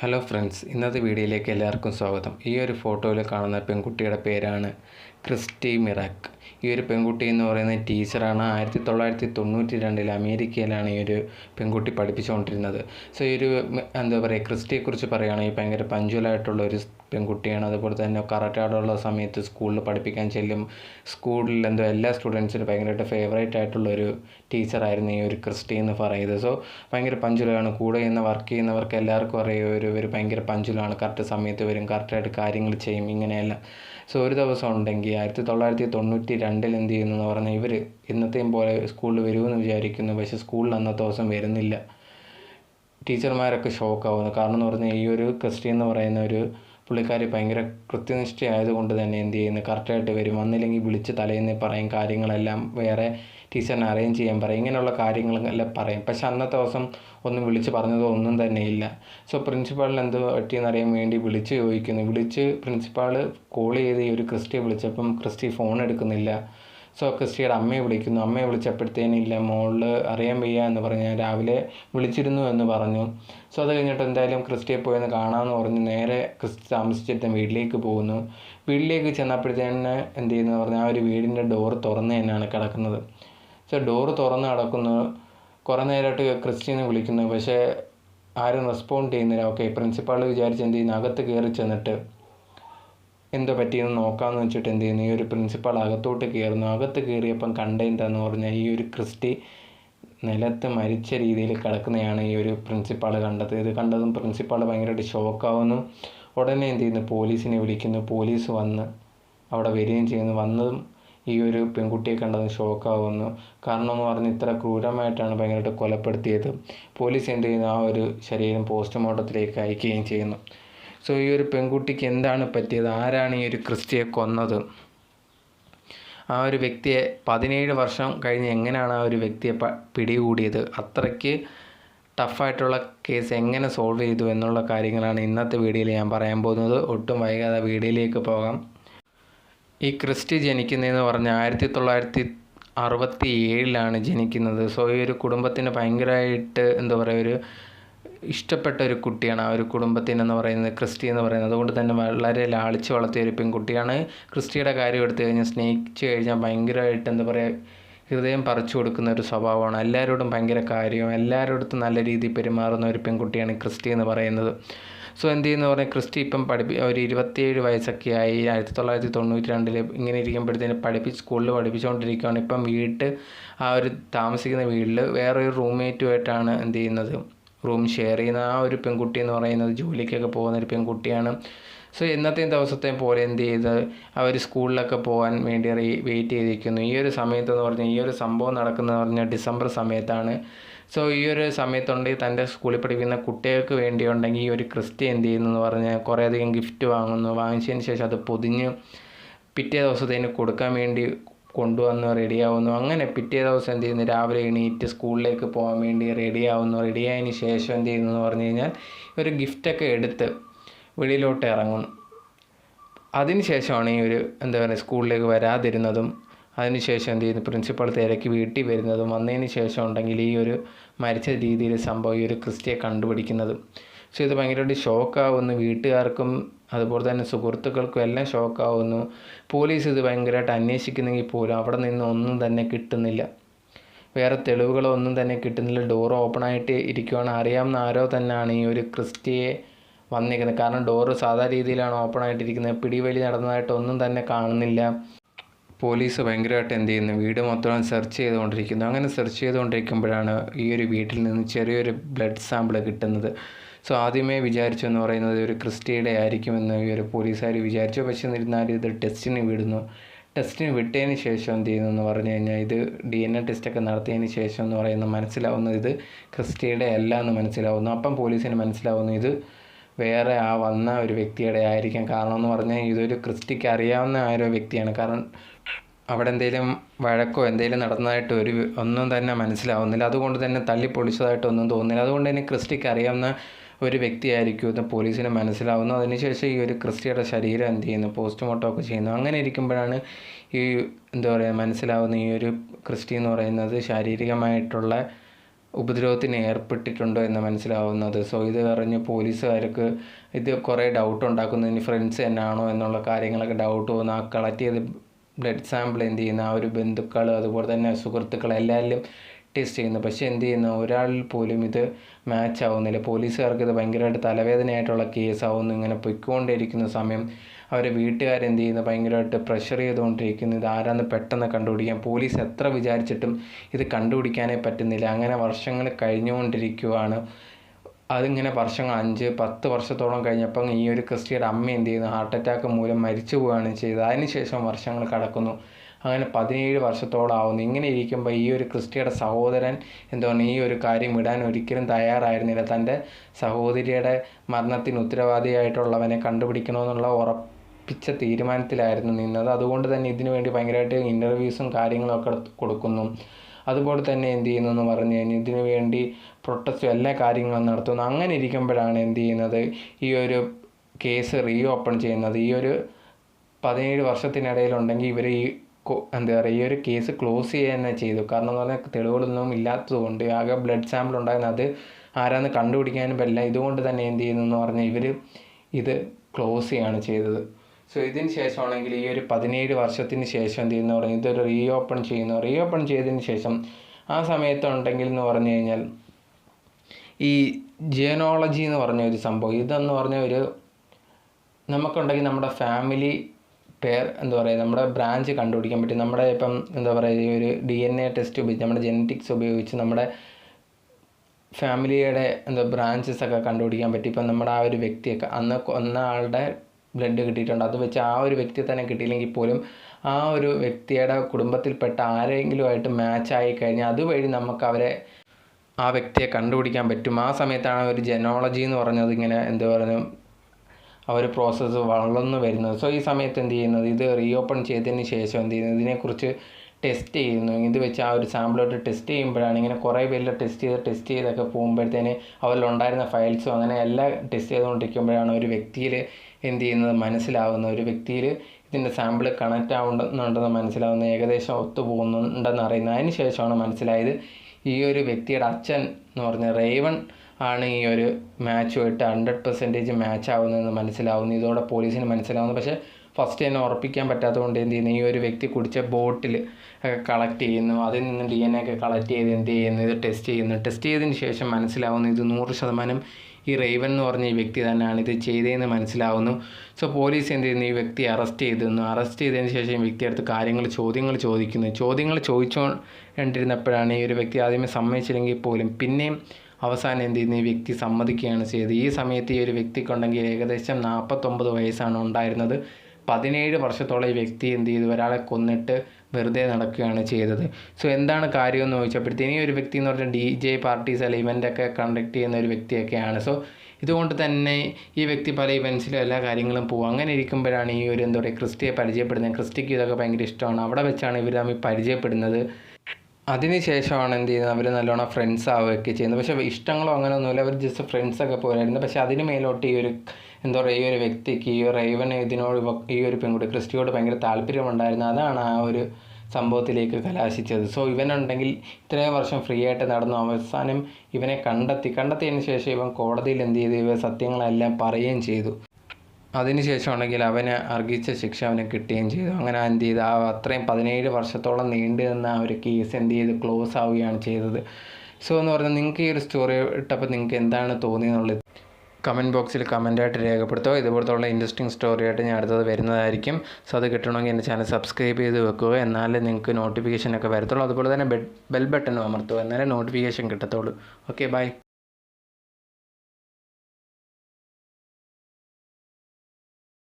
Hello friends ഇന്നത്തെ വീഡിയോയിലേക്ക് എല്ലാവർക്കും സ്വാഗതം. ഈ ഒരു ഫോട്ടോയിൽ കാണുന്ന പെൺകുട്ടിയുടെ പേരാണ് ക്രിസ്റ്റി മിറാക്ക് ഈ ഒരു പെൺകുട്ടി എന്ന് പറയുന്ന ടീച്ചറാണ് ആയിരത്തി തൊള്ളായിരത്തി തൊണ്ണൂറ്റി രണ്ടിൽ അമേരിക്കയിലാണ് ഈ ഒരു പെൺകുട്ടി പഠിപ്പിച്ചുകൊണ്ടിരുന്നത്. സോ ഈ ഒരു എന്താ പറയുക ക്രിസ്റ്റിയെക്കുറിച്ച് പറയുകയാണെങ്കിൽ ഭയങ്കര പഞ്ച്വലായിട്ടുള്ള ഒരു പെൺകുട്ടിയാണ്. അതുപോലെ തന്നെ കറക്റ്റായിട്ടുള്ള സമയത്ത് സ്കൂളിൽ പഠിപ്പിക്കാൻ ചെല്ലും. സ്കൂളിൽ എന്തോ എല്ലാ സ്റ്റുഡൻസിനും ഭയങ്കരമായിട്ട് ഫേവറേറ്റ് ആയിട്ടുള്ള ഒരു ടീച്ചറായിരുന്നു ഈ ഒരു ക്രിസ്റ്റി എന്ന് പറയുന്നത്. സോ ഭയങ്കര പഞ്ചുലാണ് കൂടെ ചെയ്യുന്ന വർക്ക് ചെയ്യുന്നവർക്ക് എല്ലാവർക്കും അറിയാം. ഒരു ഒരു ഭയങ്കര പഞ്ചുലാണ് കറക്റ്റ് സമയത്ത് വരും കറക്റ്റായിട്ട് കാര്യങ്ങൾ ചെയ്യും ഇങ്ങനെയെല്ലാം. സോ ഒരു ദിവസം ഉണ്ടെങ്കിൽ ആയിരത്തി തൊള്ളായിരത്തി തൊണ്ണൂറ്റി രണ്ടിൽ എന്ത് ചെയ്യുന്നു എന്ന് പറഞ്ഞാൽ ഇവർ ഇന്നത്തെയും പോലെ സ്കൂളിൽ വരുമെന്ന് വിചാരിക്കുന്നു. പക്ഷെ സ്കൂളിൽ അന്നത്തെ ദിവസം വരുന്നില്ല. ടീച്ചർമാരൊക്കെ ഷോക്കാവുന്നു കാരണം എന്ന് പറഞ്ഞാൽ ഈ ഒരു ക്രിസ്റ്റി എന്ന് പറയുന്ന ഒരു പുള്ളിക്കാരി ഭയങ്കര കൃത്യനിഷ്ഠയായതുകൊണ്ട് തന്നെ എന്ത് ചെയ്യുന്നു? കറക്റ്റായിട്ട് വരും. വന്നില്ലെങ്കിൽ വിളിച്ച് തലേന്ന് പറയും കാര്യങ്ങളെല്ലാം വേറെ ടീച്ചറിനെ അറേഞ്ച് ചെയ്യാൻ പറയും. ഇങ്ങനെയുള്ള കാര്യങ്ങളെല്ലാം പറയും. പക്ഷെ അന്നത്തെ ദിവസം ഒന്നും വിളിച്ച് പറഞ്ഞതോ ഒന്നും തന്നെ ഇല്ല. സോ പ്രിൻസിപ്പാളിന് എന്ത് പറ്റിയെന്ന് അറിയാൻ വേണ്ടി വിളിച്ച് ചോദിക്കുന്നു. വിളിച്ച് പ്രിൻസിപ്പാൾ കോൾ ചെയ്ത് ഈ ഒരു ക്രിസ്റ്റിയെ വിളിച്ചപ്പം ക്രിസ്റ്റി ഫോൺ എടുക്കുന്നില്ല. സോ ക്രിസ്റ്റിയുടെ അമ്മയെ വിളിക്കുന്നു. അമ്മയെ വിളിച്ചപ്പോഴത്തേനില്ല മോളിൽ അറിയാൻ വയ്യ എന്ന് പറഞ്ഞ് രാവിലെ വിളിച്ചിരുന്നു എന്ന് പറഞ്ഞു. സോ അത് കഴിഞ്ഞിട്ട് എന്തായാലും ക്രിസ്റ്റിയെ പോയെന്ന് കാണാമെന്ന് പറഞ്ഞ് നേരെ ക്രിസ്റ്റി താമസിച്ചിരുന്ന വീട്ടിലേക്ക് പോകുന്നു. വീട്ടിലേക്ക് ചെന്നപ്പോഴത്തേന് എന്ത് ചെയ്യുന്നു പറഞ്ഞാൽ ആ ഒരു വീടിന്റെ ഡോർ തുറന്ന് തന്നെയാണ് കിടക്കുന്നത്. സോ ഡോറ് തുറന്ന് കിടക്കുന്നു. കുറേ നേരമായിട്ട് ക്രിസ്റ്റിനെ വിളിക്കുന്നു. പക്ഷേ ആരും റെസ്പോണ്ട് ചെയ്യുന്നില്ല. ഓക്കെ പ്രിൻസിപ്പാൾ വിചാരിച്ച് എന്ത് ചെയ്യുന്നു? അകത്ത് കയറി ചെന്നിട്ട് എന്തോ പറ്റിയെന്ന് നോക്കാമെന്ന് വെച്ചിട്ട് എന്ത് ചെയ്യുന്നു? ഈ ഒരു പ്രിൻസിപ്പാൾ അകത്തോട്ട് കയറുന്നു. അകത്ത് കയറിയപ്പം കണ്ട എന്താന്ന് പറഞ്ഞാൽ ഈ ഒരു ക്രിസ്റ്റി നിലത്ത് മരിച്ച രീതിയിൽ കിടക്കുന്നതാണ് ഈ ഒരു പ്രിൻസിപ്പാൾ കണ്ടത്. ഇത് കണ്ടതും പ്രിൻസിപ്പാൾ ഭയങ്കരമായിട്ട് ഷോക്കാവുന്നു ഉടനെ എന്ത് ചെയ്യുന്നു? പോലീസിനെ വിളിക്കുന്നു. പോലീസ് വന്ന് അവിടെ വരികയും ചെയ്യുന്നു. വന്നതും ഈ ഒരു പെൺകുട്ടിയെ കണ്ടതും ഷോക്കാവുന്നു കാരണം എന്ന് പറഞ്ഞാൽ ഇത്ര ക്രൂരമായിട്ടാണ് ഭയങ്കരമായിട്ട് കൊലപ്പെടുത്തിയത്. പോലീസ് എന്ത് ചെയ്യുന്നു? ആ ഒരു ശരീരം പോസ്റ്റ്മോർട്ടത്തിലേക്ക് അയക്കുകയും ചെയ്യുന്നു. സോ ഈ ഒരു പെൺകുട്ടിക്ക് എന്താണ് പറ്റിയത്? ആരാണ് ഈ ഒരു ക്രിസ്റ്റിയെ കൊന്നത്? ആ ഒരു വ്യക്തിയെ പതിനേഴ് വർഷം കഴിഞ്ഞ് എങ്ങനെയാണ് ആ ഒരു വ്യക്തിയെ പിടികൂടിയത്? അത്രയ്ക്ക് ടഫായിട്ടുള്ള കേസ് എങ്ങനെ സോൾവ് ചെയ്തു എന്നുള്ള കാര്യങ്ങളാണ് ഇന്നത്തെ വീഡിയോയിൽ ഞാൻ പറയാൻ പോകുന്നത്. ഒട്ടും വൈകാതെ വീഡിയോയിലേക്ക് പോകാം. ഈ ക്രിസ്റ്റി ജനിക്കുന്നതെന്ന് പറഞ്ഞാൽ ആയിരത്തി തൊള്ളായിരത്തി അറുപത്തി ഏഴിലാണ് ജനിക്കുന്നത്. സോ ഈ ഒരു കുടുംബത്തിന് ഭയങ്കരമായിട്ട് എന്താ പറയുക ഒരു ഇഷ്ടപ്പെട്ട ഒരു കുട്ടിയാണ്. ആ ഒരു കുടുംബത്തിനെന്ന് പറയുന്നത് ക്രിസ്റ്റി എന്ന് പറയുന്നത്. അതുകൊണ്ട് തന്നെ വളരെ ലാളിച്ച് വളർത്തിയ ഒരു പെൺകുട്ടിയാണ്. ക്രിസ്റ്റിയുടെ കാര്യം എടുത്തു കഴിഞ്ഞാൽ സ്നേഹിച്ച് കഴിഞ്ഞാൽ ഭയങ്കരമായിട്ട് എന്താ പറയുക ഹൃദയം പറിച്ചു കൊടുക്കുന്ന ഒരു സ്വഭാവമാണ്. എല്ലാവരോടും ഭയങ്കര കാര്യവും എല്ലാവരോടത്തും നല്ല രീതിയിൽ പെരുമാറുന്ന ഒരു പെൺകുട്ടിയാണ് ക്രിസ്റ്റി എന്ന് പറയുന്നത്. സോ എന്ത് ചെയ്യുന്ന പറഞ്ഞാൽ ക്രിസ്റ്റി ഇപ്പം പഠിപ്പി ഒരു ഇരുപത്തിയേഴ് വയസ്സൊക്കെ ആയി. ആയിരത്തി തൊള്ളായിരത്തി തൊണ്ണൂറ്റി രണ്ടിൽ ഇങ്ങനെ ഇരിക്കുമ്പോഴത്തേന് പഠിപ്പിച്ച് സ്കൂളിൽ പഠിപ്പിച്ചുകൊണ്ടിരിക്കുകയാണ് ഇപ്പം വീട്ട് ആ ഒരു താമസിക്കുന്ന വീട്ടിൽ വേറൊരു റൂംമേറ്റുമായിട്ടാണ് എന്ത് ചെയ്യുന്നത്? റൂം ഷെയർ ചെയ്യുന്ന ആ ഒരു പെൺകുട്ടി എന്ന് പറയുന്നത് ജോലിക്കൊക്കെ പോകുന്ന ഒരു പെൺകുട്ടിയാണ്. സോ ഇന്നത്തെ ദിവസത്തെ പോലെ എന്ത് ചെയ്ത് അവർ സ്കൂളിലൊക്കെ പോകാൻ വേണ്ടി വെയിറ്റ് ചെയ്തിരിക്കുന്നു. ഈ ഒരു സമയത്തെന്ന് പറഞ്ഞാൽ ഈ ഒരു സംഭവം നടക്കുന്നത് പറഞ്ഞാൽ ഡിസംബർ സമയത്താണ്. സോ ഈ ഒരു സമയത്തുണ്ടെങ്കിൽ തന്റെ സ്കൂളിൽ പഠിക്കുന്ന കുട്ടികൾക്ക് വേണ്ടി ഉണ്ടെങ്കിൽ ഈ ഒരു ക്രിസ്റ്റി എന്ത് ചെയ്യുന്നു എന്ന് പറഞ്ഞാൽ കുറേയധികം ഗിഫ്റ്റ് വാങ്ങുന്നു. വാങ്ങിച്ചതിന് ശേഷം അത് പൊതിഞ്ഞ് പിറ്റേ ദിവസത്തേന് കൊടുക്കാൻ വേണ്ടി കൊണ്ടുവന്ന് റെഡിയാവുന്നു അങ്ങനെ പിറ്റേ ദിവസം എന്ത് ചെയ്യുന്നു? രാവിലെ എണീറ്റ് സ്കൂളിലേക്ക് പോകാൻ വേണ്ടി റെഡിയാവുന്നു റെഡിയായതിന് ശേഷം എന്ത് ചെയ്യുന്നു എന്ന് പറഞ്ഞു കഴിഞ്ഞാൽ ഒരു ഗിഫ്റ്റൊക്കെ എടുത്ത് വെളിയിലോട്ട് ഇറങ്ങുന്നു. അതിന് ശേഷമാണ് ഈ ഒരു എന്താ പറയുക സ്കൂളിലേക്ക് വരാതിരുന്നതും അതിനുശേഷം എന്ത് ചെയ്യുന്നു? പ്രിൻസിപ്പൾ തിരക്ക് വീട്ടിൽ വരുന്നതും വന്നതിന് ശേഷം ഉണ്ടെങ്കിൽ ഈ ഒരു മരിച്ച രീതിയിൽ സംഭവം ഈ ഒരു ക്രിസ്റ്റിയെ കണ്ടുപിടിക്കുന്നത് സോ ഇത് ഭയങ്കരമായിട്ട് ഷോക്കാവുന്നു. വീട്ടുകാർക്കും അതുപോലെ തന്നെ സുഹൃത്തുക്കൾക്കും എല്ലാം ഷോക്കാവുന്നു. പോലീസ് ഇത് ഭയങ്കരമായിട്ട് അന്വേഷിക്കുന്നെങ്കിൽ പോലും അവിടെ നിന്ന് ഒന്നും തന്നെ കിട്ടുന്നില്ല. വേറെ തെളിവുകളോ ഒന്നും തന്നെ കിട്ടുന്നില്ല. ഡോർ ഓപ്പൺ ആയിട്ട് ഇരിക്കുവാണ്. അറിയാവുന്ന ആരോ തന്നെയാണ് ഈ ഒരു ക്രിസ്റ്റിയെ വന്നിരിക്കുന്നത്. കാരണം ഡോറ് സാധാ രീതിയിലാണ് ഓപ്പൺ ആയിട്ടിരിക്കുന്നത് പിടിവലി നടന്നതായിട്ട് ഒന്നും തന്നെ കാണുന്നില്ല. പോലീസ് ഭയങ്കരമായിട്ട് എന്ത് ചെയ്യുന്നു? വീട് മൊത്തം സെർച്ച് ചെയ്തുകൊണ്ടിരിക്കുന്നു. അങ്ങനെ സെർച്ച് ചെയ്തുകൊണ്ടിരിക്കുമ്പോഴാണ് ഈ ഒരു വീട്ടിൽ നിന്ന് ചെറിയൊരു ബ്ലഡ് സാമ്പിൾ കിട്ടുന്നത്. സോ ആദ്യമേ വിചാരിച്ചു എന്ന് പറയുന്നത് ഒരു ക്രിസ്റ്റിയുടെ ആയിരിക്കുമെന്ന് ഈ ഒരു പോലീസുകാർ വിചാരിച്ചു. പക്ഷെ എന്നിരുന്നാലും ഇത് ടെസ്റ്റിന് വിടുന്നു. ടെസ്റ്റിന് വിട്ടതിന് ശേഷം എന്ത് ചെയ്യുന്നു എന്ന് പറഞ്ഞു കഴിഞ്ഞാൽ ഇത് ഡി എൻ എ ടെസ്റ്റൊക്കെ നടത്തിയതിന് ശേഷം എന്ന് പറയുന്ന മനസ്സിലാവുന്നത് ഇത് ക്രിസ്റ്റിയുടെ അല്ല എന്ന് മനസ്സിലാവുന്നു. അപ്പം പോലീസിന് മനസ്സിലാവുന്നു ഇത് വേറെ ആ വന്ന ഒരു വ്യക്തിയുടെ ആയിരിക്കാം. കാരണം എന്ന് പറഞ്ഞാൽ ഇതൊരു ക്രിസ്റ്റിക്ക് അറിയാവുന്ന ആ ഒരു വ്യക്തിയാണ്. കാരണം അവിടെ എന്തെങ്കിലും വഴക്കോ എന്തെങ്കിലും നടന്നതായിട്ട് ഒരു ഒന്നും തന്നെ മനസ്സിലാവുന്നില്ല. അതുകൊണ്ട് തന്നെ തല്ലി പൊളിച്ചതായിട്ടൊന്നും തോന്നുന്നില്ല. അതുകൊണ്ട് തന്നെ ക്രിസ്റ്റിക്ക് അറിയാവുന്ന ഒരു വ്യക്തിയായിരിക്കും എന്ന് പോലീസിന് മനസ്സിലാവുന്നു. അതിനുശേഷം ഈ ഒരു ക്രിസ്റ്റിയുടെ ശരീരം എന്ത് ചെയ്യുന്നു? പോസ്റ്റ്മോർട്ടം ഒക്കെ ചെയ്യുന്നു. അങ്ങനെ ഇരിക്കുമ്പോഴാണ് ഈ എന്താ പറയുക മനസ്സിലാവുന്ന ഈ ഒരു ക്രിസ്റ്റി എന്ന് പറയുന്നത് ശാരീരികമായിട്ടുള്ള ഉപദ്രവത്തിന് ഏർപ്പെട്ടിട്ടുണ്ടോ എന്ന് മനസ്സിലാവുന്നത്. സോ ഇത് അറിഞ്ഞ് പോലീസുകാർക്ക് ഇത് കുറേ ഡൗട്ട് ഉണ്ടാക്കുന്നതിന് ഫ്രണ്ട്സ് തന്നെയാണോ എന്നുള്ള കാര്യങ്ങളൊക്കെ ഡൗട്ട് തോന്നുന്നു ആ കളക്ട് ചെയ്ത് ബ്ലഡ് സാമ്പിൾ എന്ത് ചെയ്യുന്ന? ആ ഒരു ബന്ധുക്കൾ അതുപോലെ തന്നെ സുഹൃത്തുക്കൾ എല്ലാവരിലും ടെസ്റ്റ് ചെയ്യുന്നു. പക്ഷേ എന്ത് ചെയ്യുന്നു? ഒരാളിൽ പോലും ഇത് മാച്ച് ആവുന്നില്ല. പോലീസുകാർക്ക് ഇത് ഭയങ്കരമായിട്ട് തലവേദനയായിട്ടുള്ള കേസ് ആവുന്നു. ഇങ്ങനെ പൊയ്ക്കൊണ്ടിരിക്കുന്ന സമയം അവരെ വീട്ടുകാരെന്ത് ചെയ്യുന്നു? ഭയങ്കരമായിട്ട് പ്രഷർ ചെയ്തുകൊണ്ടിരിക്കുന്നു. ഇത് ആരാന്ന് പെട്ടെന്ന് കണ്ടുപിടിക്കാൻ. പോലീസ് എത്ര വിചാരിച്ചിട്ടും ഇത് കണ്ടുപിടിക്കാനേ പറ്റുന്നില്ല. അങ്ങനെ വർഷങ്ങൾ കഴിഞ്ഞുകൊണ്ടിരിക്കുവാണ്. അതിങ്ങനെ വർഷങ്ങൾ അഞ്ച് പത്ത് വർഷത്തോളം കഴിഞ്ഞപ്പം ഈ ഒരു ക്രിസ്റ്റിയുടെ അമ്മ എന്ത് ചെയ്യുന്നു? ഹാർട്ട് അറ്റാക്ക് മൂലം മരിച്ചു പോവുകയാണ് ചെയ്തത് അതിനുശേഷം വർഷങ്ങൾ കടക്കുന്നു. അങ്ങനെ പതിനേഴ് വർഷത്തോളാവുന്നു. ഇങ്ങനെ ഇരിക്കുമ്പോൾ ഈ ഒരു ക്രിസ്റ്റിയുടെ സഹോദരൻ എന്താണ് ഈ ഒരു കാര്യം വിടാൻ ഒരിക്കലും തയ്യാറായിരുന്നില്ല. തന്റെ സഹോദരിയുടെ മരണത്തിന് ഉത്തരവാദിയായിട്ടുള്ളവനെ കണ്ടുപിടിക്കണമെന്നുള്ള ഉറപ്പിച്ച തീരുമാനത്തിലായിരുന്നു നിന്നത്. അതുകൊണ്ട് തന്നെ ഇതിനു വേണ്ടി ഭയങ്കരമായിട്ട് ഇന്റർവ്യൂസും കാര്യങ്ങളൊക്കെ കൊടുക്കുന്നു. അതുപോലെ തന്നെ എന്ത് ചെയ്യുന്നു എന്ന് പറഞ്ഞു കഴിഞ്ഞാൽ ഇതിനു വേണ്ടി പ്രൊട്ടസ്റ്റും എല്ലാ കാര്യങ്ങളും നടത്തുന്നു. അങ്ങനെ ഇരിക്കുമ്പോഴാണ് എന്ത് ചെയ്യുന്നത്? ഈ ഒരു കേസ് റീ ഓപ്പൺ ചെയ്യുന്നത്. ഈ ഒരു പതിനേഴ് വർഷത്തിനിടയിലുണ്ടെങ്കിൽ ഇവർ ഈ എന്താ പറയുക ഈ ഒരു കേസ് ക്ലോസ് ചെയ്യുക തന്നെ ചെയ്തു. കാരണം എന്ന് പറഞ്ഞാൽ തെളിവുകളൊന്നും ഇല്ലാത്തതുകൊണ്ട് ആകെ ബ്ലഡ് സാമ്പിൾ ഉണ്ടായിരുന്നു അത് ആരാന്ന് കണ്ടുപിടിക്കാനും പറ്റില്ല. ഇതുകൊണ്ട് തന്നെ എന്ത് ചെയ്യുന്നു എന്ന് പറഞ്ഞാൽ ഇവർ ഇത് ക്ലോസ് ചെയ്യാണ് ചെയ്തത്. സോ ഇതിന് ശേഷമാണെങ്കിൽ ഈ ഒരു പതിനേഴ് വർഷത്തിന് ശേഷം എന്ത് ചെയ്യുന്നു പറഞ്ഞാൽ ഇതൊരു റീ ഓപ്പൺ ചെയ്യുന്നു. റീ ഓപ്പൺ ചെയ്തതിന് ശേഷം ആ സമയത്ത് ഉണ്ടെങ്കിൽ എന്ന് പറഞ്ഞു കഴിഞ്ഞാൽ ഈ ജിയനോളജി എന്ന് പറഞ്ഞ ഒരു സംഭവം ഇതെന്ന് പറഞ്ഞ ഒരു നമുക്കുണ്ടെങ്കിൽ നമ്മുടെ ഫാമിലി പേർ എന്താ പറയുക നമ്മുടെ ബ്രാഞ്ച് കണ്ടുപിടിക്കാൻ പറ്റും. നമ്മുടെ ഇപ്പം എന്താ പറയുക ഈ ഒരു ഡി എൻ എ ടെസ്റ്റ് ഉപയോഗിച്ച് നമ്മുടെ ജെനറ്റിക്സ് ഉപയോഗിച്ച് നമ്മുടെ ഫാമിലിയുടെ എന്താ ബ്രാഞ്ചസ് ഒക്കെ കണ്ടുപിടിക്കാൻ പറ്റും. ഇപ്പം നമ്മുടെ ആ ഒരു വ്യക്തിയൊക്കെ അന്ന് കൊന്ന ആളുടെ ബ്ലഡ് കിട്ടിയിട്ടുണ്ട്. അത് വെച്ച് ആ ഒരു വ്യക്തിയെ തന്നെ കിട്ടിയില്ലെങ്കിൽ പോലും ആ ഒരു വ്യക്തിയുടെ കുടുംബത്തിൽപ്പെട്ട ആരെങ്കിലുമായിട്ട് മാച്ചായി കഴിഞ്ഞാൽ അതുവഴി നമുക്ക് അവരെ ആ വ്യക്തിയെ കണ്ടുപിടിക്കാൻ പറ്റും. ആ സമയത്താണ് ഒരു ജനോളജി എന്ന് പറഞ്ഞത് ഇങ്ങനെ എന്താ പറയുക ആ ഒരു പ്രോസസ്സ് വളർന്നു വരുന്നത്. സോ ഈ സമയത്ത് എന്ത് ചെയ്യുന്നത്? ഇത് റീഓപ്പൺ ചെയ്തതിന് ശേഷം എന്ത് ചെയ്യുന്നത്? ഇതിനെക്കുറിച്ച് ടെസ്റ്റ് ചെയ്യുന്നു. ഇത് വെച്ച് ആ ഒരു സാമ്പിളോട്ട് ടെസ്റ്റ് ചെയ്യുമ്പോഴാണ് ഇങ്ങനെ കുറേ പേരിൽ ടെസ്റ്റ് ചെയ്ത് ടെസ്റ്റ് ചെയ്തൊക്കെ പോകുമ്പോഴത്തേന് അവരിലുണ്ടായിരുന്ന ഫയൽസും അങ്ങനെ എല്ലാം ടെസ്റ്റ് ചെയ്തുകൊണ്ടിരിക്കുമ്പോഴാണ് ഒരു വ്യക്തിയിൽ എന്ത് ചെയ്യുന്നത്? മനസ്സിലാവുന്ന ഒരു വ്യക്തിയിൽ ഇതിന്റെ സാമ്പിൾ കണക്റ്റ് ആവുന്നുണ്ടെന്ന് മനസ്സിലാവുന്ന ഏകദേശം ഒത്തു പോകുന്നുണ്ടെന്ന് അറിയുന്നത്. അതിന് ശേഷമാണ് മനസ്സിലായത് ഈ ഒരു വ്യക്തിയുടെ അച്ഛൻ എന്ന് പറഞ്ഞ റേവൺ ആണ് ഈ ഒരു മാച്ചുമായിട്ട് ഹൺഡ്രഡ് പെർസെന്റേജ് മാച്ച് ആവുന്നതെന്ന് മനസ്സിലാവുന്നു. ഇതോടെ പോലീസിന് മനസ്സിലാവുന്നു. പക്ഷേ ഫസ്റ്റ് തന്നെ ഉറപ്പിക്കാൻ പറ്റാത്തതുകൊണ്ട് എന്ത് ചെയ്യുന്നു? ഈ ഒരു വ്യക്തി കുടിച്ച ബോട്ടിൽ കളക്ട് ചെയ്യുന്നു. അതിൽ നിന്ന് ഡി എൻ എ ഒക്കെ കളക്ട് ചെയ്ത് എന്ത് ചെയ്യുന്നു? ഇത് ടെസ്റ്റ് ചെയ്യുന്നു. ടെസ്റ്റ് ചെയ്തതിന് ശേഷം മനസ്സിലാവുന്നു ഇത് നൂറ് ശതമാനം ഈ റേവൻ എന്ന് പറഞ്ഞ ഈ വ്യക്തി തന്നെയാണ് ഇത് ചെയ്തതെന്ന് മനസ്സിലാവുന്നു. സോ പോലീസ് എന്ത് ചെയ്യുന്നു? ഈ വ്യക്തി അറസ്റ്റ് ചെയ്തിരുന്നു അറസ്റ്റ് ചെയ്തതിന് ശേഷം ഈ വ്യക്തി അടുത്ത് കാര്യങ്ങൾ ചോദ്യങ്ങൾ ചോദിക്കുന്നു. ചോദ്യങ്ങൾ ചോദിച്ചുകൊണ്ടിരുന്നപ്പോഴാണ് ഈ ഒരു വ്യക്തി ആദ്യമേ സമ്മതിച്ചില്ലെങ്കിൽ പോലും. പിന്നെയും അവസാനം എന്ത് ചെയ്യുന്നു? ഈ വ്യക്തി സമ്മതിക്കുകയാണ് ചെയ്തത്. ഈ സമയത്ത് ഈ ഒരു വ്യക്തിക്കുണ്ടെങ്കിൽ ഏകദേശം നാൽപ്പത്തൊമ്പത് വയസ്സാണ് ഉണ്ടായിരുന്നത്. പതിനേഴ് വർഷത്തോളം ഈ വ്യക്തി എന്ത് ചെയ്തു? ഒരാളെ കൊന്നിട്ട് വെറുതെ നടക്കുകയാണ് ചെയ്തത്. സോ എന്താണ് കാര്യമെന്ന് ചോദിച്ചപ്പോഴത്തേനും ഈ ഒരു വ്യക്തി എന്ന് പറഞ്ഞാൽ ഡി ജെ പാർട്ടീസ് അല്ല ഇവന്റൊക്കെ കണ്ടക്ട് ചെയ്യുന്ന ഒരു വ്യക്തിയൊക്കെയാണ്. സോ ഇതുകൊണ്ട് തന്നെ ഈ വ്യക്തി പല ഇവൻസിലും എല്ലാ കാര്യങ്ങളും പോകും. അങ്ങനെ ഇരിക്കുമ്പോഴാണ് ഈ ഒരു എന്താ പറയുക ക്രിസ്റ്റിയെ പരിചയപ്പെടുന്നത്. ക്രിസ്റ്റിക്ക് ഇതൊക്കെ ഭയങ്കര ഇഷ്ടമാണ്. അവിടെ വെച്ചാണ് ഇവർ തമ്മിൽ പരിചയപ്പെടുന്നത്. അതിനുശേഷമാണ് എന്ത് ചെയ്യുന്നത്? അവർ നല്ലോണം ഫ്രണ്ട്സ് ആവുകയൊക്കെ ചെയ്യുന്നത്. പക്ഷേ ഇഷ്ടങ്ങളോ അങ്ങനെ അങ്ങനെയൊന്നുമില്ല അവർ ജസ്റ്റ് ഫ്രണ്ട്സൊക്കെ പോരായിരുന്നു. പക്ഷേ അതിന് മേലോട്ട് ഈ ഒരു എന്താ പറയുക ഈ ഒരു വ്യക്തിക്ക് ഈ റേവന് ഇതിനോട് ഈ ഒരു പെൺകുട്ടി ക്രിസ്റ്റിയോട് ഭയങ്കര താല്പര്യമുണ്ടായിരുന്നു. അതാണ് ആ ഒരു സംഭവത്തിലേക്ക് കലാശിച്ചത്. സോ ഇവനുണ്ടെങ്കിൽ ഇത്രയും വർഷം ഫ്രീ ആയിട്ട് നടന്നു. അവസാനം ഇവനെ കണ്ടെത്തി. കണ്ടെത്തിയതിന് ശേഷം ഇവൻ കോടതിയിൽ എന്ത് ചെയ്തു? ഇവ സത്യങ്ങളെല്ലാം പറയുകയും ചെയ്തു. അതിനുശേഷമാണെങ്കിൽ അവന് അർഹിച്ച ശിക്ഷ അവന് കിട്ടുകയും ചെയ്തു. അങ്ങനെ എന്ത് ചെയ്തു? ആ അത്രയും പതിനേഴ് വർഷത്തോളം നീണ്ടു നിന്ന ആ ഒരു കേസ് എന്ത് ചെയ്ത്? ക്ലോസ് ആവുകയാണ് ചെയ്തത്. സോ എന്ന് പറഞ്ഞാൽ നിങ്ങൾക്ക് ഈ ഒരു സ്റ്റോറി ഇട്ടപ്പോൾ നിങ്ങൾക്ക് എന്താണ് തോന്നിയെന്നുള്ളത് കമന്റ് ബോക്സിൽ കമന്റായിട്ട് രേഖപ്പെടുത്തുക. ഇതുപോലത്തുള്ള ഇൻട്രസ്റ്റിംഗ് സ്റ്റോറി ആയിട്ട് ഞാൻ അടുത്തത് വരുന്നതായിരിക്കും. സോ അത് കിട്ടണമെങ്കിൽ എന്റെ ചാനൽ സബ്സ്ക്രൈബ് ചെയ്ത് വെക്കുക. എന്നാലേ നിങ്ങൾക്ക് നോട്ടിഫിക്കേഷനൊക്കെ വരത്തുള്ളൂ. അതുപോലെ തന്നെ ബെൽ ബട്ടൺ അമർത്തുക. എന്നാലേ നോട്ടിഫിക്കേഷൻ കിട്ടത്തുള്ളൂ. Okay bye